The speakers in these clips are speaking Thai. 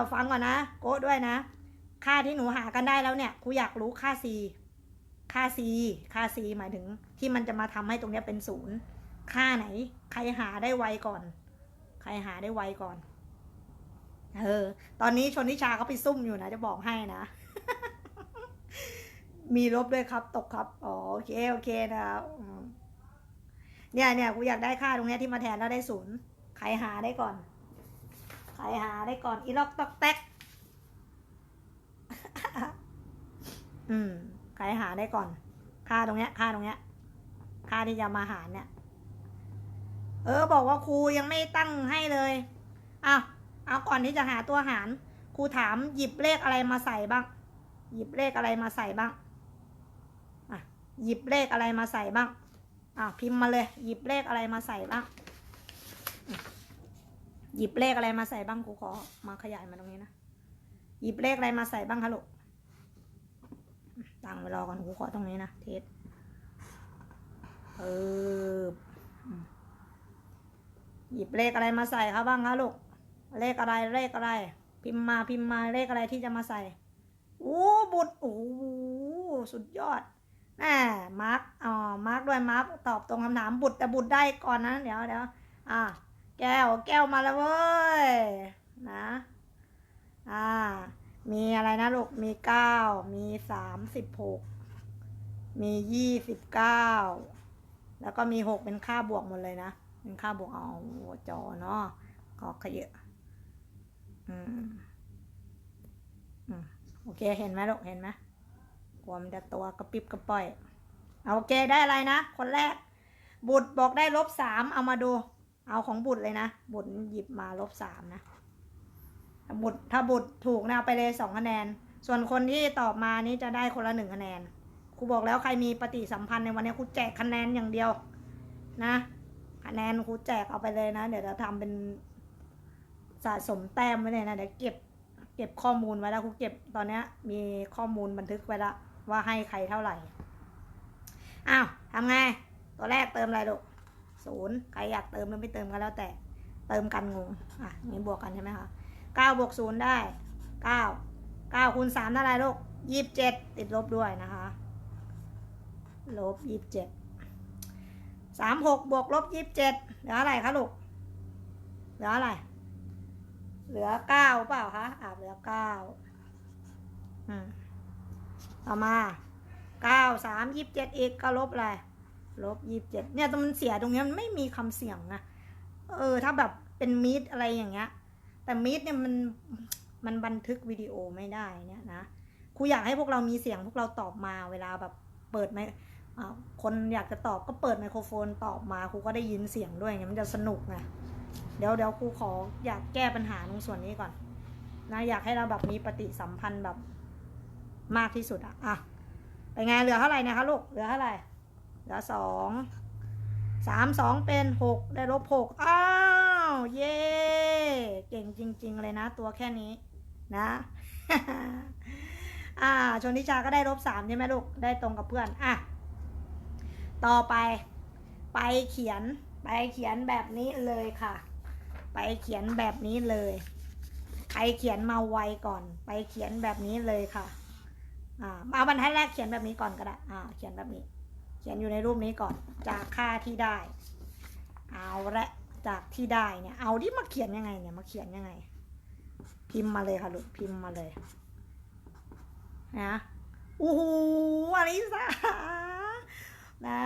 เราฟังก่อนนะ โก้ด้วยนะ ค่าที่หนูหากันได้แล้วเนี่ยครูอยากรู้ค่า c ค่า c ค่า c หมายถึง ที่มันจะมาทำให้ตรงนี้เป็นศูนย์ค่าไหน ใครหาได้ไวก่อน ใครหาได้ไวก่อน เออ ตอนนี้ชนทิชาเขาไปซุ่มอยู่นะจะบอกให้นะ มีลบด้วยครับ ตกครับ อ๋อโอเคโอเคนะครับเนี่ยเนี่ยกูอยากได้ค่าตรงนี้ที่มาแทนแล้วได้ศูนย์ ใครหาได้ก่อน ใครหาได้ก่อนอีล็อกตอกแตกอืมใครหาได้ก่อน ค่าตรงเนี้ย ค่าตรงเนี้ย ค่าที่จะมาหารเนี่ย เออ บอกว่าครูยังไม่ตั้งให้เลยอ้าวเอาก่อนที่จะหาตัวหาร ครูถามหยิบเลขอะไรมาใส่บ้าง หยิบเลขอะไรมาใส่บ้างอะหยิบเลขอะไรมาใส่บ้างอะพิมพ์มาเลย หยิบเลขอะไรมาใส่บ้าง หยิบเลขอะไรมาใส่บ้างครูขอมาขยายมาตรงนี้นะ หยิบเลขอะไรมาใส่บ้างคะลูกตั้งไว้รอก่อนครูขอตรงนี้นะเทสเออหยิบเลขอะไรมาใส่ครับบ้างคะลูก เลขอะไรเลขอะไร พิมพ์มาพิมพ์มาเลขอะไรที่จะมาใส่โอ้บุตรโอ้สุดยอดแน่มาร์กอ๋อมาร์กด้วยมาร์กตอบตรงคำถามบุตรแต่บุตรได้ก่อนนะ เดี๋ยวเดี๋ยวอ่า แก้วแก้วมาแล้วเว้ยนะอ่า มีอะไรนะลูกมีเก้ามีสามสิบหกมียี่สิบเก้าแล้วก็มีหกเป็นค่าบวกหมดเลยนะ เป็นค่าบวกเอาจอเนาะก็ขยะอืมอืมโอเคเห็นไหมลูกเห็นไหมกลัวมันจะตัวกระปิบกระป่อยเอาโอเคได้อะไรนะ คนแรก บุตรบอกได้ลบสามเอามาดู เอาของบุตรเลยนะ บุตรหยิบมาลบสามนะ บุตรถ้าบุตรถูกนะเอาไปเลยสองคะแนน ส่วนคนที่ตอบมานี้จะได้คนละหนึ่งคะแนน ครูบอกแล้วใครมีปฏิสัมพันธ์ในวันนี้ครูแจกคะแนนอย่างเดียวนะ คะแนนครูแจกเอาไปเลยนะ เดี๋ยวจะทำเป็นสะสมแต้มไว้เลยนะ เดี๋ยวเก็บเก็บข้อมูลไว้แล้วครูเก็บตอนนี้มีข้อมูลบันทึกไว้แล้วว่าให้ใครเท่าไหร่ อ้าวทำไง ตัวแรกเติมอะไรลูก ศูนย์ใครอยากเติมหรือไม่เติมก็แล้วแต่ เติมกันงง อะนี่บวกกันใช่ไหมคะเก้าบวกศูนย์ได้เก้าเก้าคูณสามเท่าไหรลูกยี่สิบเจ็ดติดลบด้วยนะคะ ลบยี่สิบเจ็ดสามหกบวกลบยี่สิบเจ็ดเหลืออะไรคะลูก เหลืออะไร เหลือเก้าเปล่าคะอ่าเหลือเก้าอืมต่อมาเก้าสามยี่สิบเจ็ดอีกก็ลบอะไร ลบยี่สิบเจ็ดเนี่ยตรงมันเสียตรงเนี้ยมันไม่มีคำเสียงนะเออ ถ้าแบบเป็นมีดอะไรอย่างเงี้ย แต่มีดเนี่ยมันมันบันทึกวิดีโอไม่ได้เนี่ยนะครูอยากให้พวกเรามีเสียงพวกเราตอบมาเวลาแบบเปิดไม่คนอยากจะตอบก็เปิดไมโครโฟนตอบมาครูก็ได้ยินเสียงด้วยไงมันจะสนุกไงเดี๋ยวเดี๋ยวครูขออยากแก้ปัญหาตรงส่วนนี้ก่อนนะอยากให้เราแบบมีปฏิสัมพันธ์แบบมากที่สุดอะอะเป็นไงเหลือเท่าไหร่นะคะลูกเหลือเท่าไหร่ เหลือสองสามสองเป็นหกได้ลบหกอ้าว เย่เก่งจริง ๆ เลยนะ ตัวแค่นี้นะ อ่า ชนทิชาก็ได้ลบสามใช่ไหมลูก ได้ตรงกับเพื่อน อะ ต่อไป ไปเขียน ไปเขียนแบบนี้เลยค่ะ ไปเขียนแบบนี้เลย ใครเขียนมาไวก่อน ไปเขียนแบบนี้เลยค่ะ อ่า เอาบรรทัดแรกเขียนแบบนี้ก่อนก็ได้ อ่า เขียนแบบนี้ ขียนอยู่ในรูปนี้ก่อน จากค่าที่ได้ เอาละจากที่ได้เนี่ย เอาที่มาเขียนยังไงเนี่ย มาเขียนยังไง พิมพ์มาเลยค่ะลูก พิมพ์มาเลย นะโอ้โหอลิสานะ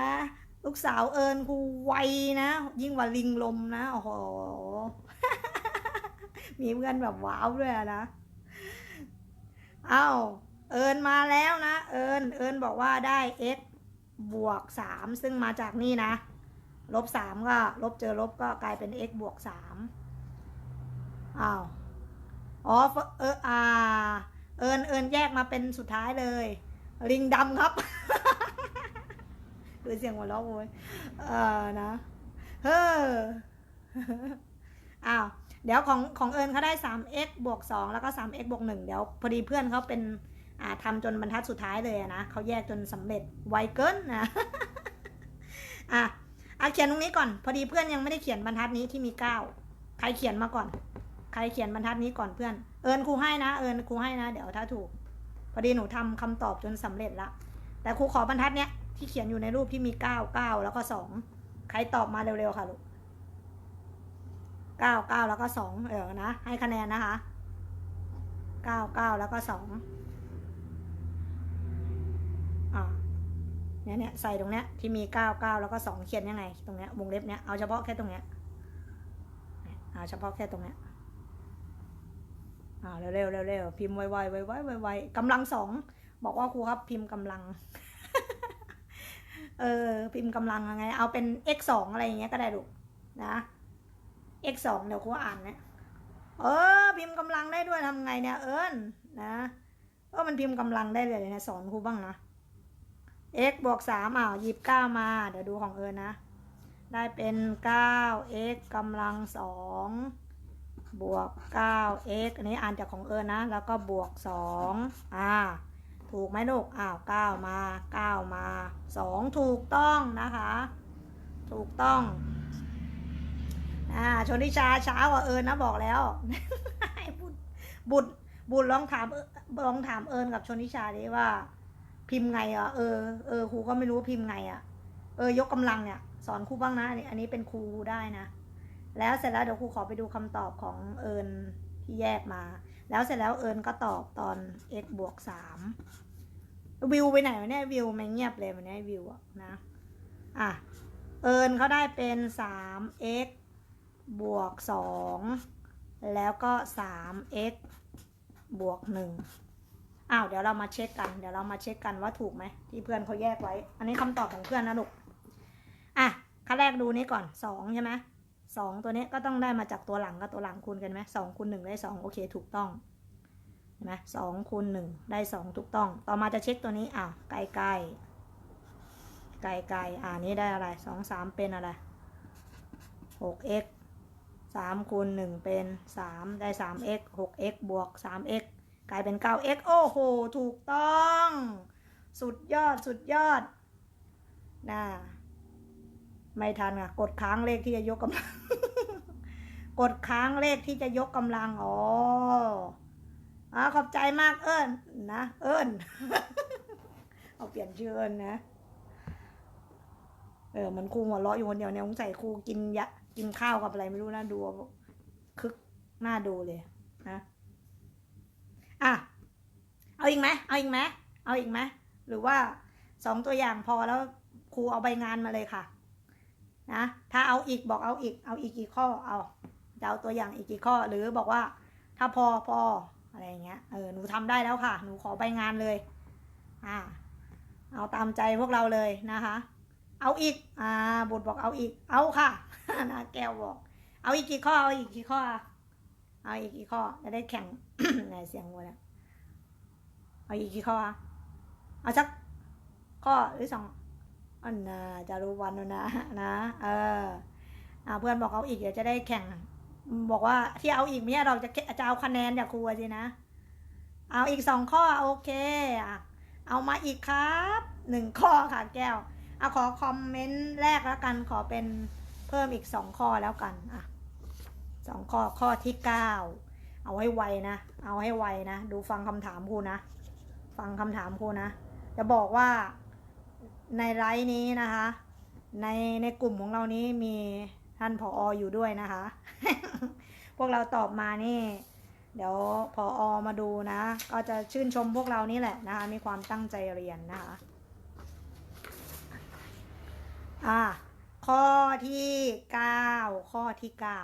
ลูกสาวเอิญครูไวนะ ยิ่งกว่าลิงลมนะ โอ้โห มีเพื่อนแบบว้าวด้วยนะ เอ้า เอิญมาแล้วนะ เอิญ เอิญบอกว่าได้ x บวกสามซึ่งมาจากนี่นะ ลบสามก็ลบเจอลบก็กลายเป็น x บวกสามอ้าวอ๋อเอออ่าเอิญเอิญแยกมาเป็นสุดท้ายเลย ลิงดำครับคือเสียงหัวเราะโวยเออนะเฮ้ออ้าวเดี๋ยวของของเอิญเขาได้ 3x บวก 2 แล้วก็ 3x บวก 1 เดี๋ยวพอดีเพื่อนเขาเป็น่าทำจนบรรทัดสุดท้ายเลยนะเขาแยกจนสำเร็จไวเกินนะอะอะเขียนตรงนี้ก่อน พอดีเพื่อนยังไม่ได้เขียนบรรทัดนี้ที่มี9ใครเขียนมาก่อน ใครเขียนบรรทัดนี้ก่อนเพื่อน เอิญครูให้นะ เอิญครูให้นะ เดี๋ยวถ้าถูก พอดีหนูทำคำตอบจนสำเร็จละ แต่ครูขอบรรทัดเนี้ยที่เขียนอยู่ในรูปที่มีเก้าเก้าแล้วก็สองใครตอบมาเร็วๆค่ะลูกเก้าเก้าแล้วก็สองเออนะ ให้คะแนนนะคะเก้าเก้าแล้วก็สองอ่า เนี่ยเนี่ยใส่ตรงเนี้ยที่มีเก้าเก้าแล้วก็สองเขียนยังไง ตรงเนี้ยวงเล็บเนี้ยเอาเฉพาะแค่ตรงเนี้ยเอาเฉพาะแค่ตรงเนี้ยอ่าเร็วเร็วเร็วเร็วพิมพ์ไวไวไวไวไวไวกำลังสองบอกว่าครูครับพิมพ์กำลัง เออพิมพ์กำลังยังไง เอาเป็น x สองอะไรอย่างเงี้ยก็ได้ลูกนะ x สองเดี๋ยวครูอ่านเนี่ยเออ พิมพ์กำลังได้ด้วยทำไงเนี่ยเอิญนะเออมันพิมพ์กำลังได้เลยนะสอนครูบ้างนะ x บวกสามอ้าวหยิบเก้ามา เดี๋ยวดูของเอิญนะ ได้เป็นเก้า x กำลังสองบวกเก้า x อันนี้อ่านจากของเอิญนะ แล้วก็บวกสองอ่า ถูกไหมลูก อ้าวเก้ามาเก้ามาสองถูกต้องนะคะ ถูกต้อง อ่า ชนทิชาเช้ากว่าเอิญนะบอกแล้ว บุญบุญบุญลองถามลองถามเอิญกับชนทิชาดิว่า พิมพ์ไงอะเออเออครูก็ไม่รู้พิมพ์ไงอะเออยกกำลังเนี่ยสอนครูบ้างนะอันนี้อันนี้เป็นครูได้นะ แล้วเสร็จแล้วเดี๋ยวครูขอไปดูคำตอบของเอิญที่แยกมา แล้วเสร็จแล้วเอิญก็ตอบตอน x บวกสามวิวไปไหนวะเนี่ยวิวไม่เงียบเลยวันนี้วิวอะนะอะเอิญเขาได้เป็นสาม x บวกสองแล้วก็สาม x บวกหนึ่ง อ้าวเดี๋ยวเรามาเช็คกัน เดี๋ยวเรามาเช็คกันว่าถูกไหมที่เพื่อนเขาแยกไว้ อันนี้คำตอบของเพื่อนนะลูกอะขั้นแรกดูนี้ก่อนสองใช่ไหมสองตัวนี้ก็ต้องได้มาจากตัวหลังกับตัวหลังคูณกันไหมสองคูณหนึ่งได้สองโอเคถูกต้องเห็นไหมสองคูณหนึ่งได้สองถูกต้อง ต่อมาจะเช็คตัวนี้อะไกลไกลไกลไกลอ่านี้ได้อะไรสองสามเป็นอะไรหก x สามคูณหนึ่งเป็นสามได้สาม x หก x บวกสาม x กลายเป็น 9x โอ้โห ถูกต้อง สุดยอดสุดยอดน่าไม่ทันอะ กดค้างเลขที่จะยกกำลัง กดค้างเลขที่จะยกกำลัง อ๋ออ่าขอบใจมากเอิญนะ เอิญเอาเปลี่ยนชื่อเอิญนะ เออมันครูหัวเราะอยู่คนเดียวเนี่ยสงสัยครูกินยะ กินข้าวกับอะไรไม่รู้นะดู คึกหน้าดูเลยนะ อาอีกไหมเอาอีกไหมเอาอีกไหมหรือว่าสองตัวอย่างพอแล้วครูเอาใบงานมาเลยค่ะนะถ้าเอาอีกบอกเอาอีกเอาอีกกี่ข้อเอาจะเอาตัวอย่างอีกกี่ข้อหรือบอกว่า ถ้าพอพออะไรอย่างเงี้ยเออหนูทำได้แล้วค่ะ หนูขอใบงานเลยอ่าเอาตามใจพวกเราเลยนะคะ เอาอีกอ่าบุตรบอกเอาอีกเอาค่ะนะแก้วบอก เอาอีกกี่ข้อเอาอีกกี่ข้อเอาอีกกี่ข้อจะได้แข่งในเสียงวัวเนี่ย เอาอีกกี่ข้อเอาสักข้อหรือสองอันนะจะรู้วันแล้วนะนะ เอออ่าเพื่อนบอกเอาอีกเดี๋ยวจะได้แข่ง บอกว่าที่เอาอีกไม่ใช่เราจะจะเอาคะแนนจากครูสินะ เอาอีกสองข้อโอเคอะเอามาอีกครับหนึ่งข้อค่ะแก้วเอาขอคอมเมนต์แรกแล้วกันขอเป็นเพิ่มอีกสองข้อแล้วกันอะสองข้อข้อที่เก้าเอาให้ไวนะ เอาให้ไวนะ ดูฟังคำถามครูนะ ฟังคำถามครูนะ จะบอกว่าในไลฟ์นี้นะคะ ในในกลุ่มของเรานี้มีท่านผอออยู่ด้วยนะคะ พวกเราตอบมานี่ เดี๋ยวพออมาดูนะ ก็จะชื่นชมพวกเรานี่แหละนะคะ มีความตั้งใจเรียนนะคะ อ่าข้อที่เก้าข้อที่เก้า